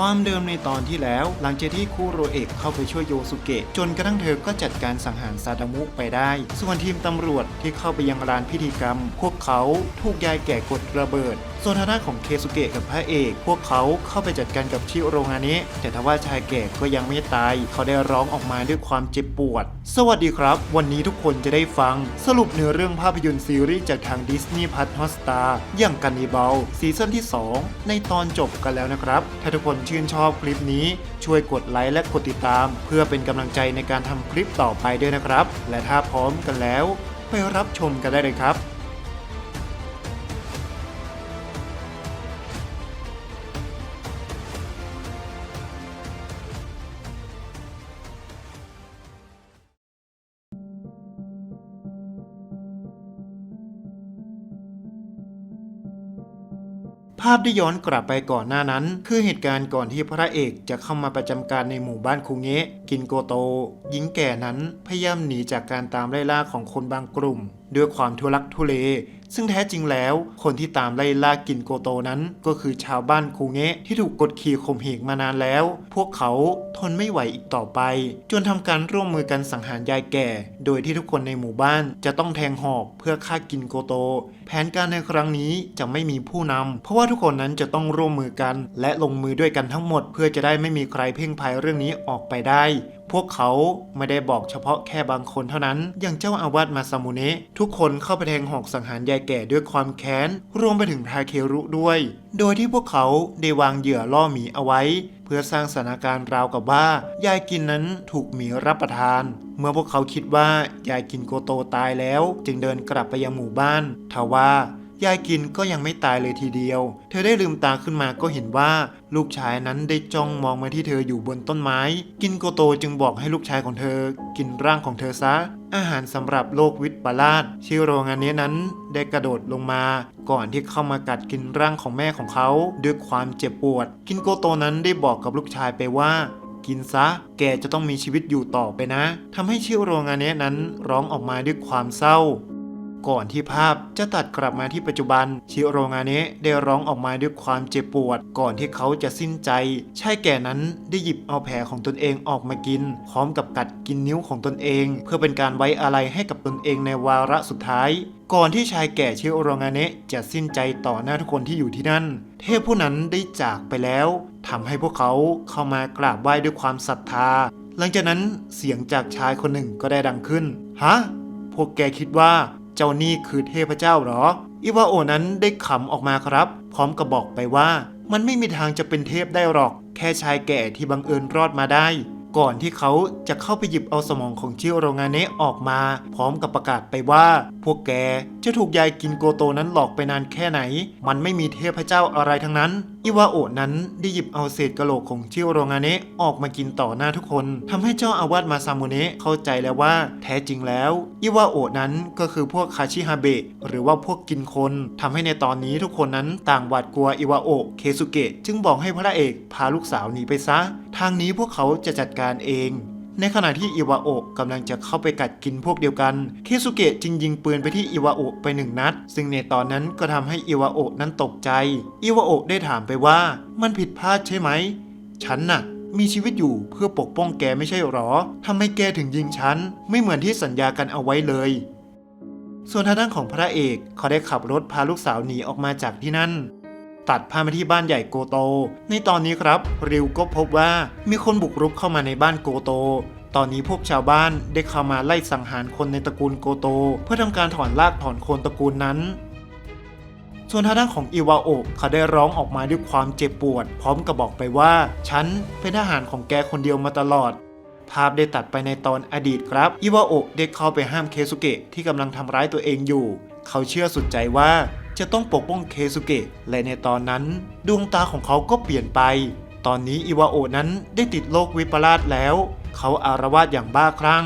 ความเดิมในตอนที่แล้ว หลังจากที่คูโรเอะเข้าไปช่วยโยสุเกะจนกระทั่งเธอก็จัดการสังหารซาดามุไปได้ ส่วนทีมตำรวจที่เข้าไปยังลานพิธีกรรม พวกเขาถูกยายแก่กดระเบิด ส่วนทางด้านของเคสุเกะกับพระเอก พวกเขาเข้าไปจัดการกับชิโรงานนี้แต่ทว่าชายแก่ก็ยังไม่ตาย เขาได้ร้องออกมาด้วยความเจ็บปวด สวัสดีครับ วันนี้ทุกคนจะได้ฟัง สรุปเนื้อเรื่องภาพยนตร์ซีรีส์จากทางดิสนีย์พัทฮอสตาอย่างกันนิบลซีซั่นที่ 2 ในตอนจบกันแล้วนะครับถ้าทุกคนชื่นชอบคลิปนี้ ช่วยกดไลค์และกดติดตาม เพื่อเป็นกำลังใจในการทำคลิปต่อไปด้วยนะครับ และถ้าพร้อมกันแล้ว ไปรับชมกันได้เลยครับ ภาพได้ย้อนกลับไปก่อนหน้านั้น คือเหตุการณ์ก่อนที่พระเอกจะเข้ามาประจำการในหมู่บ้านคุเงะ กินโกโตหญิงแก่นั้นพยายามหนีจากการตามไล่ล่าของคนบางกลุ่มด้วยความทุลักทุเล ซึ่งแท้จริงแล้ว คนที่ตามไล่ล่ากินโกโตนั้น ก็คือชาวบ้านคูเงะที่ถูกกดขี่ข่มเหงมานานแล้ว พวกเขาทนไม่ไหวอีกต่อไป จนทำการร่วมมือกันสังหารยายแก่ โดยที่ทุกคนในหมู่บ้านจะต้องแทงหอกเพื่อฆ่ากินโกโต แผนการในครั้งนี้จะไม่มีผู้นำเพราะว่าทุกคนนั้นจะต้องร่วมมือกัน และลงมือด้วยกันทั้งหมด เพื่อจะได้ไม่มีใครเพ่งพายเรื่องนี้ออกไปได้พวกเขาไม่ได้บอกเฉพาะแค่บางคนเท่านั้น อย่างเจ้าอาวาสมาซามุเนะทุกคนเข้าไปแทงหอกสังหารยายแก่ด้วยความแค้น รวมไปถึงทาเครุด้วย โดยที่พวกเขาได้วางเหยื่อล่อหมีเอาไว้ เพื่อสร้างสถานการณ์ราวกับว่า ยายกินนั้นถูกหมีรับประทาน เมื่อพวกเขาคิดว่ายายกินโกโตตายแล้ว จึงเดินกลับไปยังหมู่บ้านทว่า ยายกินก็ยังไม่ตายเลยทีเดียว เธอได้ลืมตาขึ้นมาก็เห็นว่าลูกชายนั้นได้จ้องมองมาที่เธออยู่บนต้นไม้ กินโกโตจึงบอกให้ลูกชายของเธอ กินร่างของเธอซะ อาหารสำหรับโลกวิทย์ประหลาดชิโรงานนี้นั้นได้กระโดดลงมา ก่อนที่เข้ามากัดกินร่างของแม่ของเขาด้วยความเจ็บปวด กินโกโตนั้นได้บอกกับลูกชายไปว่ากินซะ แกจะต้องมีชีวิตอยู่ต่อไปนะทำให้ชิโรงานนี้นั้นร้องออกมาด้วยความเศร้า ก่อนที่ภาพจะตัดกลับมาที่ปัจจุบัน ชิโรงาเนะได้ร้องออกมาด้วยความเจ็บปวด ก่อนที่เขาจะสิ้นใจชายแก่นั้นได้หยิบเอาแผลของตนเองออกมากิน พร้อมกับกัดกินนิ้วของตนเอง เพื่อเป็นการไว้อะไรให้กับตนเองในวาระสุดท้ายก่อนที่ชายแก่ชิโรงาเนะจะสิ้นใจต่อหน้าทุกคนที่อยู่ที่นั่น เทพผู้นั้นได้จากไปแล้วทำให้พวกเขาเข้ามากราบไหว้ด้วยความศรัทธา หลังจากนั้นเสียงจากชายคนหนึ่งก็ได้ดังขึ้น ฮะ พวกแกคิดว่า เจ้านี่คือเทพเจ้าหรอ อิวาโอนั้นได้ขำออกมาครับ พร้อมกับบอกไปว่า มันไม่มีทางจะเป็นเทพได้หรอก แค่ชายแก่ที่บังเอิญรอดมาได้ ก่อนที่เขาจะเข้าไปหยิบเอาสมองของชิโรงานเนะออกมา พร้อมกับประกาศไปว่า พวกแกจะถูกยายกินโกโตนั้นหลอกไปนานแค่ไหน มันไม่มีเทพเจ้าอะไรทั้งนั้น อิวาโอะนั้นได้หยิบเอาเศษกะโหลกของชิโรงานเนะออกมากินต่อหน้าทุกคนทำให้เจ้าอาวาสมาซามุเนะเข้าใจแล้วว่าแท้จริงแล้ว อิวาโอะนั้นก็คือพวกคาชิฮาเบะหรือว่าพวกกินคนทำให้ในตอนนี้ทุกคนนั้นต่างหวาดกลัวอิวาโอะเคซุเกะจึงบอกให้พระเอกพาลูกสาวหนีไปซะ ทางนี้พวกเขาจะจัดการเอง ในขณะที่อิวาโอะกำลังจะเข้าไปกัดกินพวกเดียวกันเคซุเกะจึงยิงปืนไปที่อิวาโอะไปหนึ่งนัด ซึ่งในตอนนั้นก็ทำให้อิวาโอะนั้นตกใจ อิวาโอะได้ถามไปว่า มันผิดพลาดใช่ไหม ฉันน่ะ มีชีวิตอยู่เพื่อปกป้องแกไม่ใช่หรอทำไมแกถึงยิงฉัน ไม่เหมือนที่สัญญากันเอาไว้เลย ส่วนทางด้านของพระเอกเขาได้ขับรถพาลูกสาวหนีออกมาจากที่นั่น ตัดพาพมาที่บ้านใหญ่โกโต ในตอนนี้ครับ ริวก็พบว่ามีคนบุกรุกเข้ามาในบ้านโกโต ตอนนี้พวกชาวบ้านได้เข้ามาไล่สังหารคนในตระกูลโกโต เพื่อทำการถอนรากถอนโคนตระกูลนั้น ส่วนทางด้านของอิวาโอะเขาได้ร้องออกมาด้วยความเจ็บปวด พร้อมกับบอกไปว่า ฉันเป็นทหารของแกคนเดียวมาตลอดภาพได้ตัดไปในตอนอดีตครับ อิวาโอะได้เข้าไปห้ามเคซุเกะที่กำลังทำร้ายตัวเองอยู่ เขาเชื่อสุดใจว่า จะต้องปกป้องเคซุเกะและในตอนนั้น ดวงตาของเขาก็เปลี่ยนไป ตอนนี้อิวาโอะนั้นได้ติดโรควิปลาสแล้ว เขาอารวาสอย่างบ้าคลั่ง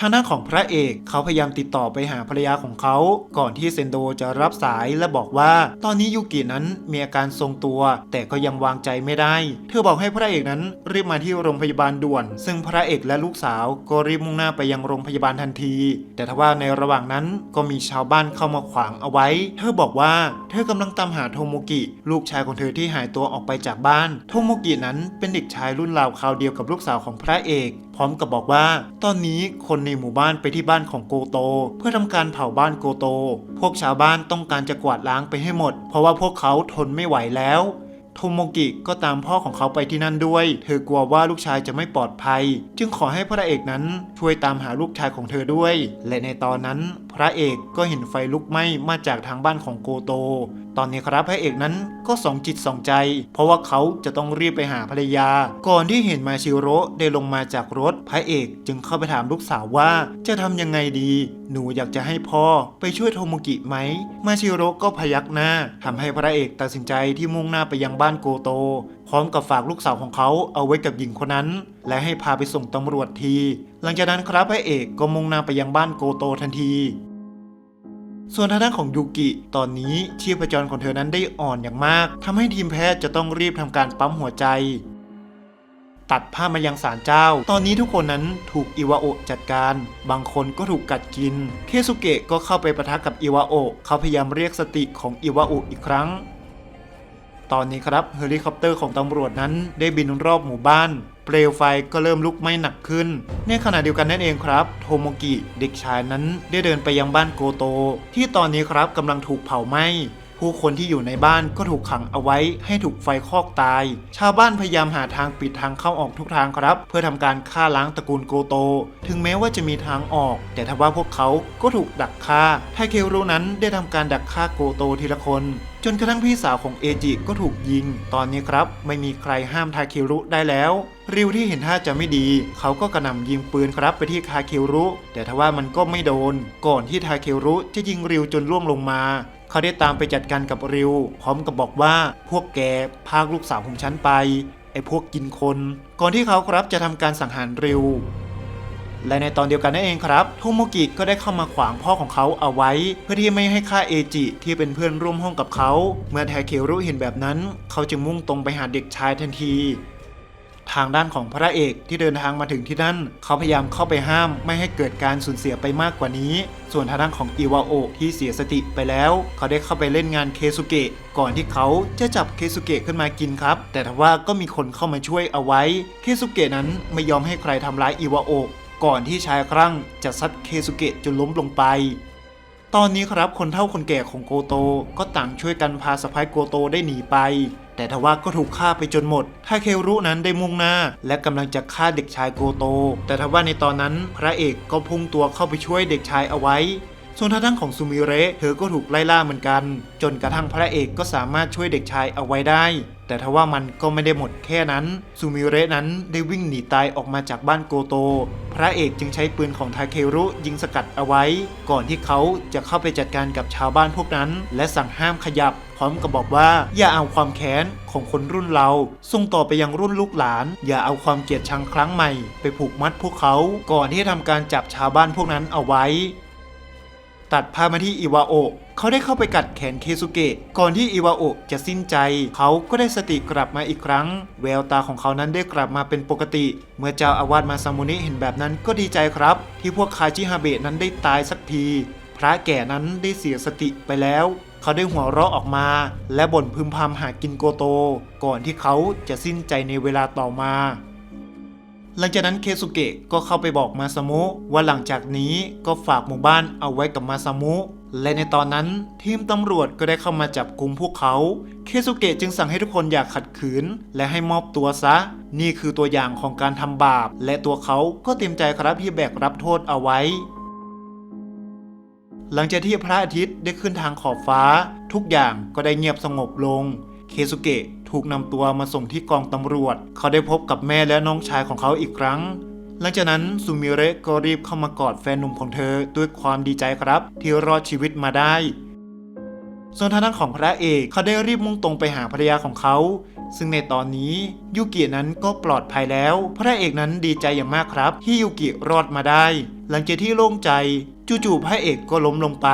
ทางด้านของพระเอกเขาพยายามติดต่อไปหาภรรยาของเขา ก่อนที่เซนโดจะรับสายและบอกว่า ตอนนี้ยูกินั้นมีอาการทรงตัว แต่ก็ยังวางใจไม่ได้ เธอบอกให้พระเอกนั้นรีบมาที่โรงพยาบาลด่วน ซึ่งพระเอกและลูกสาวก็รีบมุ่งหน้าไปยังโรงพยาบาลทันที แต่ทว่าในระหว่างนั้นก็มีชาวบ้านเข้ามาขวางเอาไว้ เธอบอกว่าเธอกำลังตามหาโทโมกิ ลูกชายของเธอที่หายตัวออกไปจากบ้าน โทโมกินั้นเป็นเด็กชายรุ่นราวคราวเดียวกับลูกสาวของพระเอก พร้อมกับบอกว่า ตอนนี้คนในหมู่บ้านไปที่บ้านของโกโต เพื่อทำการเผาบ้านโกโต พวกชาวบ้านต้องการจะกวาดล้างไปให้หมด เพราะว่าพวกเขาทนไม่ไหวแล้วโทโมกิก็ตามพ่อของเขาไปที่นั่นด้วย เธอกลัวว่าลูกชายจะไม่ปลอดภัย จึงขอให้พระเอกนั้นช่วยตามหาลูกชายของเธอด้วย และในตอนนั้น พระเอกก็เห็นไฟลุกไหม้มาจากทางบ้านของโกโต ตอนนี้ครับพระเอกนั้นก็สองจิตสองใจ เพราะว่าเขาจะต้องรีบไปหาภรรยา ก่อนที่เห็นมาชิโร่ได้ลงมาจากรถ พระเอกจึงเข้าไปถามลูกสาวว่า จะทำยังไงดี หนูอยากจะให้พ่อไปช่วยโทโมกิไหม มาชิโร่ก็พยักหน้าทำให้พระเอกตัดสินใจที่มุ่งหน้าไปยังบ้านโกโตพร้อมกับฝากลูกสาวของเขาเอาไว้กับหญิงคนนั้น และให้พาไปส่งตำรวจที หลังจากนั้นครับพระเอกก็มุ่งหน้าไปยังบ้านโกโตทันที ส่วนทางด้านของยูกิตอนนี้ชีพจรของเธอนั้นได้อ่อนอย่างมากทำให้ทีมแพทย์จะต้องรีบทำการปั๊มหัวใจ ตัดภามายังศาลเจ้า ตอนนี้ทุกคนนั้นถูกอิวาโอะจัดการ บางคนก็ถูกกัดกิน เคสุเกะก็เข้าไปประทะกับอิวาโอะเขาพยายามเรียกสติของอิวาโอะอีกครั้ง ตอนนี้ครับเฮลิคอปเตอร์ของตำรวจนั้นได้บินรอบหมู่บ้าน เปลวไฟก็เริ่มลุกไหม้หนักขึ้น ในขณะเดียวกันนั่นเองครับ โทโมกิเด็กชายนั้นได้เดินไปยังบ้านโกโต ที่ตอนนี้ครับกำลังถูกเผาไหม้ผู้คนที่อยู่ในบ้านก็ถูกขังเอาไว้ให้ถูกไฟคอกตาย ชาวบ้านพยายามหาทางปิดทางเข้าออกทุกทางครับ เพื่อทำการฆ่าล้างตระกูลโกโต ถึงแม้ว่าจะมีทางออก แต่ทว่าพวกเขาก็ถูกดักฆ่าไทเคโรนั้นได้ทำการดักฆ่าโกโตทีละคน จนกระทั่งพี่สาวของเอจิก็ถูกยิง ตอนนี้ครับไม่มีใครห้ามทาเครุได้แล้ว ริวที่เห็นท่าจะไม่ดี เขาก็กระหน่ำยิงปืนครับไปที่คาเครุ แต่ทว่ามันก็ไม่โดน ก่อนที่ทาเครุจะยิงริวจนล่วงลงมา เขาได้ตามไปจัดการกับริว พร้อมกับบอกว่าพวกแกพากลูกสาวของฉันไปไอ้พวกกินคน ก่อนที่เขาครับจะทำการสังหารริว และในตอนเดียวกันนั่นเองครับโทโมกิก็ได้เข้ามาขวางพ่อของเขาเอาไว้ เพื่อที่ไม่ให้ฆ่าเอจิที่เป็นเพื่อนร่วมห้องกับเขา เมื่อไทเครุเห็นแบบนั้น เขาจึงมุ่งตรงไปหาเด็กชายทันทีทางด้านของพระเอกที่เดินทางมาถึงที่นั่น เขาพยายามเข้าไปห้ามไม่ให้เกิดการสูญเสียไปมากกว่านี้ ส่วนทางด้านของอิวาโอะที่เสียสติไปแล้ว เขาได้เข้าไปเล่นงานเคซุเกะก่อนที่เขาจะจับเคซุเกะขึ้นมากินครับ แต่ทว่าก็มีคนเข้ามาช่วยเอาไว้ เคซุเกะนั้นไม่ยอมให้ใครทำร้ายอิวาโอะ ก่อนที่ชายครั่งจะซัดเคซุเกะจนล้มลงไป ตอนนี้ครับคนเฒ่าคนแก่ของโกโตก็ต่างช่วยกันพาสะพ้ายโกโตได้หนีไป แต่ทว่าก็ถูกฆ่าไปจนหมดทาเครุนั้นได้มุ่งหน้า และกำลังจะฆ่าเด็กชายโกโต แต่ทว่าในตอนนั้นพระเอกก็พุ่งตัวเข้าไปช่วยเด็กชายเอาไว้ส่วนทางด้านของซูมิเระเธอก็ถูกไล่ล่าเหมือนกัน จนกระทั่งพระเอกก็สามารถช่วยเด็กชายเอาไว้ได้ แต่ทว่ามันก็ไม่ได้หมดแค่นั้น ซูมิเระนั้นได้วิ่งหนีตายออกมาจากบ้านโกโต พระเอกจึงใช้ปืนของทาเครุยิงสกัดเอาไว้ ก่อนที่เขาจะเข้าไปจัดการกับชาวบ้านพวกนั้น และสั่งห้ามขยับ พร้อมกับบอกว่า อย่าเอาความแค้นของคนรุ่นเราส่งต่อไปยังรุ่นลูกหลาน อย่าเอาความเกลียดชังครั้งใหม่ ไปผูกมัดพวกเขา ก่อนที่จะทำการจับชาวบ้านพวกนั้นเอาไว้ ตัดภาพมาที่อิวาโอะ เขาได้เข้าไปกัดแขนเคซุเกะก่อนที่อิวาโอะจะสิ้นใจ เขาก็ได้สติกลับมาอีกครั้ง แววตาของเขานั้นได้กลับมาเป็นปกติ เมื่อเจ้าอาวาสมาซามุนิเห็นแบบนั้นก็ดีใจครับ ที่พวกคาจิฮาเบะนั้นได้ตายสักที พระแก่นั้นได้เสียสติไปแล้ว เขาได้หัวเราะออกมา และบ่นพึมพำหากินโกโต ก่อนที่เขาจะสิ้นใจในเวลาต่อมาหลังจากนั้นเคซุเกะก็เข้าไปบอกมาซามุว่าหลังจากนี้ก็ฝากหมู่บ้านเอาไว้กับมาซามุ และในตอนนั้นทีมตำรวจก็ได้เข้ามาจับกุมพวกเขา เคซุเกะจึงสั่งให้ทุกคนอย่าขัดขืน และให้มอบตัวซะ นี่คือตัวอย่างของการทำบาป และตัวเขาก็เต็มใจครับที่แบกรับโทษเอาไว้ หลังจากที่พระอาทิตย์ได้ขึ้นทางขอบฟ้า ทุกอย่างก็ได้เงียบสงบลง เคซุเกะถูกนำตัวมาส่งที่กองตำรวจ เขาได้พบกับแม่และน้องชายของเขาอีกครั้ง หลังจากนั้นซูมิเระก็รีบเข้ามากอดแฟนหนุ่มของเธอด้วยความดีใจครับ ที่รอดชีวิตมาได้ ส่วนทางด้านของพระเอกเขาได้รีบมุ่งตรงไปหาภรรยาของเขา ซึ่งในตอนนี้ยูกินั้นก็ปลอดภัยแล้ว พระเอกนั้นดีใจอย่างมากครับ ที่ยูกิรอดมาได้ หลังจากที่โล่งใจจู่ๆพระเอกก็ล้มลงไป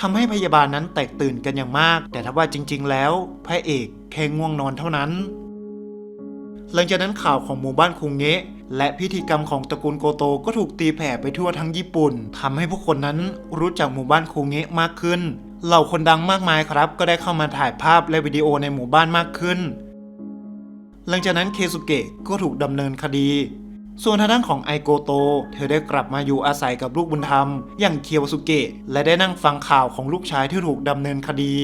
ทำให้พยาบาลนั้นแตกตื่นกันอย่างมาก แต่ถ้าว่าจริง ๆ แล้วพระเอกแค่ง่วงนอนเท่านั้น หลังจากนั้นข่าวของหมู่บ้านคุงเงะ และพิธีกรรมของตระกูลโกโตก็ถูกตีแผ่ไปทั่วทั้งญี่ปุ่นทำให้ผู้คนนั้นรู้จักหมู่บ้านคุงเงะมากขึ้น เหล่าคนดังมากมายครับ ก็ได้เข้ามาถ่ายภาพและวิดีโอในหมู่บ้านมากขึ้น หลังจากนั้นเคสุเกะก็ถูกดำเนินคดี ส่วนทางด้านของไอโกโต เธอได้กลับมาอยู่อาศัยกับลูกบุญธรรม อย่างเคียวสุเกะและได้นั่งฟังข่าวของลูกชายที่ถูกดำเนินคดี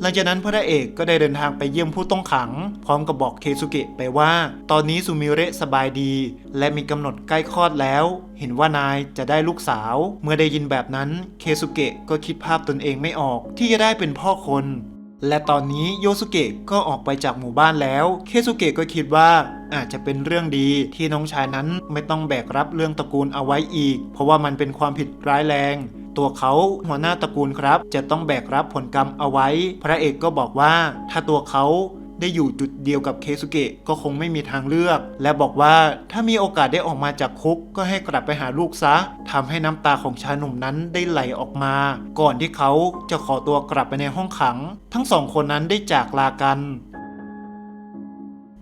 หลังจากนั้นพระเอกก็ได้เดินทางไปเยี่ยมผู้ต้องขัง พร้อมกับบอกเคซุเกะไปว่า ตอนนี้ซูมิเระสบายดี และมีกำหนดใกล้คลอดแล้ว เห็นว่านายจะได้ลูกสาว เมื่อได้ยินแบบนั้นเคซุเกะก็คิดภาพตนเองไม่ออก ที่จะได้เป็นพ่อคน และตอนนี้โยสุเกะก็ออกไปจากหมู่บ้านแล้ว เคซุเกะก็คิดว่าอาจจะเป็นเรื่องดีที่น้องชายนั้นไม่ต้องแบกรับเรื่องตระกูลเอาไว้อีก เพราะว่ามันเป็นความผิดร้ายแรง ตัวเขาหัวหน้าตระกูลครับ จะต้องแบกรับผลกรรมเอาไว้ พระเอกก็บอกว่าถ้าตัวเขา ได้อยู่จุดเดียวกับเคซุเกะก็คงไม่มีทางเลือก และบอกว่าถ้ามีโอกาสได้ออกมาจากคุกก็ให้กลับไปหาลูกซะทำให้น้ำตาของชายหนุ่มนั้นได้ไหลออกมา ก่อนที่เขาจะขอตัวกลับไปในห้องขัง ทั้งสองคนนั้นได้จากลากัน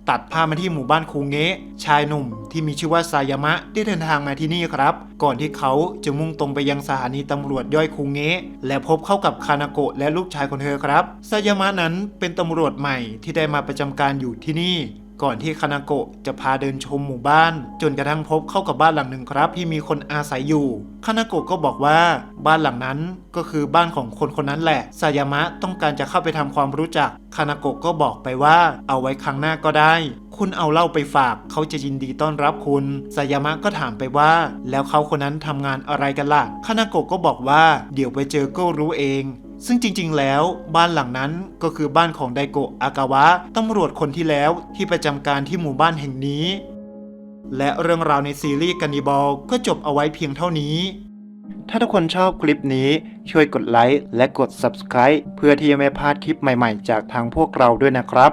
ตัดภาพมาที่หมู่บ้านคูเงะชายหนุ่มที่มีชื่อว่าซายามะได้เดินทางมาที่นี่ครับ ก่อนที่เขาจะมุ่งตรงไปยังสถานีตำรวจย่อยคูเงะและพบเข้ากับคานาโกะและลูกชายของเธอครับซายามะนั้นเป็นตำรวจใหม่ที่ได้มาประจำการอยู่ที่นี่ ก่อนที่คานาโกะจะพาเดินชมหมู่บ้าน จนกระทั่งพบเข้ากับบ้านหลังหนึ่งครับ ที่มีคนอาศัยอยู่คานาโกะก็บอกว่าบ้านหลังนั้นก็คือบ้านของคนคนนั้นแหละซายามะต้องการจะเข้าไปทำความรู้จักคานาโกะก็บอกไปว่า เอาไว้ครั้งหน้าก็ได้ คุณเอาเหล้าไปฝากเขาจะยินดีต้อนรับคุณซายามะก็ถามไปว่า แล้วเขาคนนั้นทำงานอะไรกันล่ะคานาโกะก็บอกว่า เดี๋ยวไปเจอก็รู้เอง ซึ่งจริงๆ แล้วบ้านหลังนั้นก็คือบ้านของไดโกะอากาวะตำรวจคนที่แล้วที่ประจำการที่หมู่บ้านแห่งนี้ และเรื่องราวในซีรีส์กันนิบอลก็จบเอาไว้เพียงเท่านี้ ถ้าทุกคนชอบคลิปนี้ช่วยกดไลค์และกด Subscribe เพื่อที่จะไม่พลาดคลิปใหม่ๆ จากทางพวกเราด้วยนะครับ